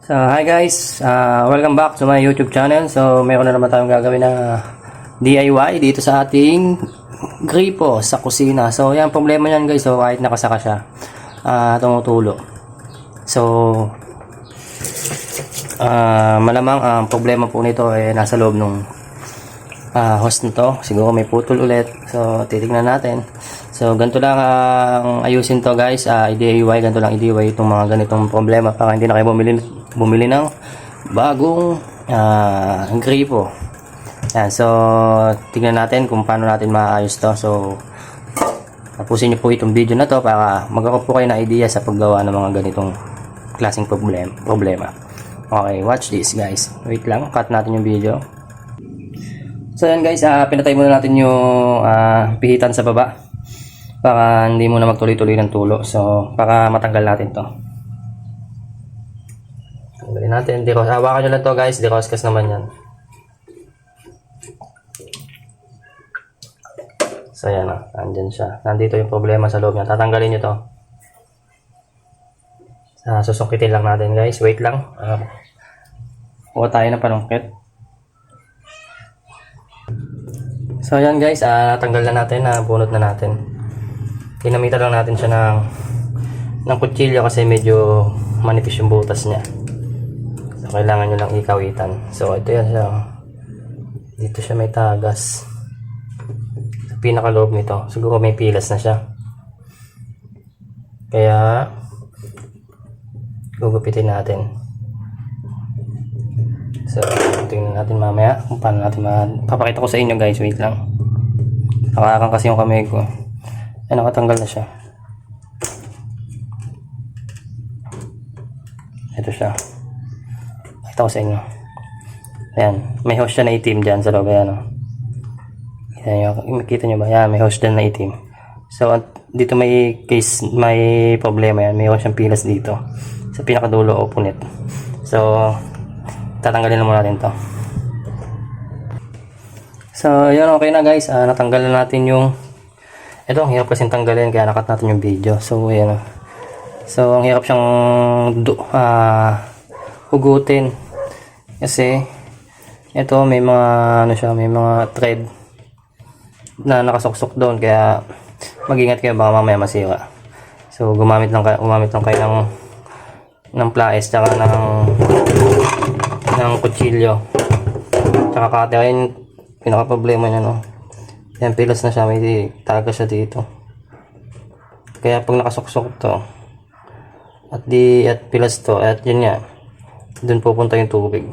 So, hi guys. Uh, welcome back to my YouTube channel. So, mayroon na naman tayong gagawin na DIY dito sa ating gripo sa kusina. So, yan problema niyan guys. So, kahit nakasaka siya, uh, tumutulo. So, uh, malamang ang problema po nito ay nasa loob ng uh, host nito. Siguro may putol ulit. So, titignan natin. So, ganito lang ang ayusin to guys. Uh, i-DIY, ganito lang i-DIY itong mga ganitong problema para hindi na kayo bumili, bumili ng bagong uh, gripo. Yan, so, tignan natin kung paano natin maayos to. So, tapusin niyo po itong video na to para magkaroon po kayo ng idea sa paggawa ng mga ganitong klaseng problem, problema. Okay, watch this guys. Wait lang, cut natin yung video. So yan guys, uh, pinatay muna natin yung ah, pihitan sa baba para hindi muna magtuloy-tuloy ng tulo. So, para matanggal natin to. Tanggalin natin. Di Hawakan nyo lang to guys. Di roskas naman yan. So, yan na. Nandyan siya. Nandito yung problema sa loob niya. Tatanggalin nyo to. Uh, susungkitin lang natin guys. Wait lang. Uh, kuha tayo ng panungkit. So, yan guys. Uh, natanggal na natin. Uh, bunot na natin. Ginamitan lang natin siya ng ng kutsilyo kasi medyo manipis yung butas niya. So, kailangan nyo lang ikawitan. So, ito yan siya. Dito siya may tagas. Sa pinakaloob nito. Siguro may pilas na siya. Kaya, gugupitin natin. So, tingnan natin mamaya kung paano natin ma... Papakita ko sa inyo guys. Wait lang. Nakakang kasi yung kamay ko. Ay, nakatanggal na siya. Ito siya. Pakita ko sa inyo. Ayan. May hose siya na itim dyan sa loob. Ayan, oh. Kita nyo, makita nyo ba? Ayan, may hose dyan na itim. So, at- dito may case, may problema yan. May hose siyang pilas dito. Sa pinakadulo o punit. So, tatanggalin na muna natin to. So, yun, okay na guys. Ah, natanggal na natin yung ito, ang hirap kasi tanggalin kaya nakat natin yung video. So, oh. So, ang hirap siyang du ah, hugutin. Kasi, ito may mga, ano siya, may mga thread na nakasuksok doon. Kaya, mag-ingat kayo baka mamaya masira. So, gumamit lang kayo, gumamit lang kayo ng, ng pliers, tsaka ng, ng kutsilyo. Tsaka cutter. Ayun, pinaka problema niya, no. Yan, pilas na siya. May taga siya dito. Kaya pag nakasuksok to, at di, at pilas to, at yun nga, dun pupunta yung tubig.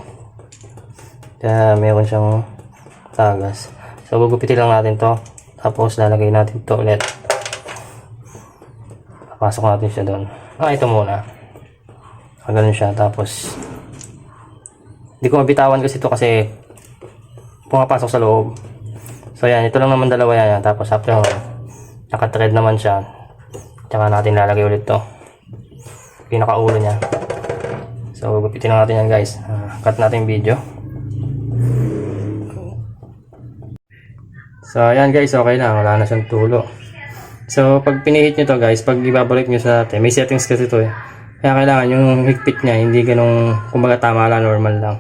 Kaya meron siyang tagas. So, gugupitin lang natin to. Tapos, lalagay natin to ulit. Pasok natin siya doon. Ah, ito muna. Ah, ganun siya. Tapos, hindi ko mabitawan kasi ito kasi pumapasok sa loob. So yan, ito lang naman dalawa yan. Tapos after naka-thread naman siya. Tsaka natin lalagay ulit to. Pinakaulo niya. So gupitin na natin yan guys. Ah, cut natin yung video. So ayan guys, okay na. Wala na siyang tulo. So pag pinihit nyo to guys, pag ibabalik nyo sa atin, may settings kasi to eh. Kaya kailangan yung higpit niya, hindi ganong, kumbaga tama lang, normal lang.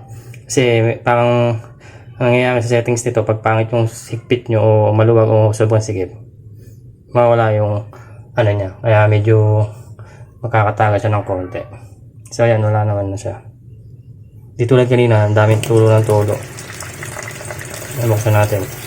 Kasi parang ang nangyayari sa settings nito, pag pangit yung higpit nyo o maluwag o sobrang sigip, mawala yung ano niya. Kaya medyo makakataga siya ng konti. So ayan, wala naman na siya. Di tulad kanina, ang daming tulo ng tulo. Nabuksan natin.